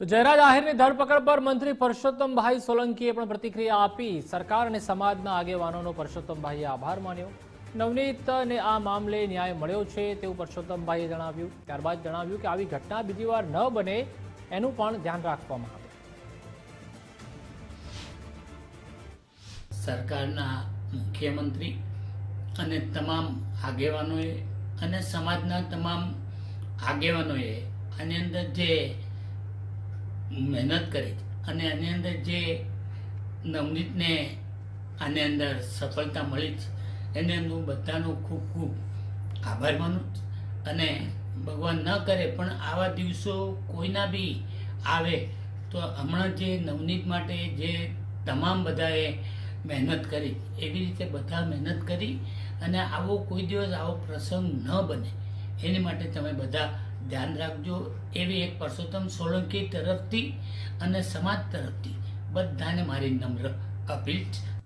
તો જયરાજ આહિરની ધરપકડ પર મંત્રી પરસોત્તમભાઈ સોલંકીએ પણ પ્રતિક્રિયા આપી. સરકાર અને સમાજના આગેવાનોનો પરસોત્તમભાઈએ આભાર માન્યો. નવનીતને આ મામલે ન્યાય મળ્યો છે તેવું પરસોત્તમભાઈએ જણાવ્યું. ત્યારબાદ જણાવ્યું કે આવી ઘટના બીજી વાર ન બને એનું પણ ધ્યાન રાખવામાં આવે. સરકારના મુખ્યમંત્રી અને તમામ આગેવાનોએ અને સમાજના તમામ આગેવાનોએ આની અંદર જે મહેનત કરી અને આની અંદર જે નવનીતને આની અંદર સફળતા મળી છે, એને હું બધાનો ખૂબ ખૂબ આભાર માનું. અને ભગવાન ન કરે પણ આવા દિવસો કોઈના બી આવે, તો હમણાં જે નવનીત માટે જે તમામ બધાએ મહેનત કરી, એવી રીતે બધા મહેનત કરી અને આવો કોઈ દિવસ આવો પ્રસંગ ન બને એની માટે તમે બધા ધ્યાન રાખજો. એવી એક પરસોત્તમ સોલંકી તરફથી અને સમાજ તરફથી બધાને મારી નમ્ર અપીલ છે.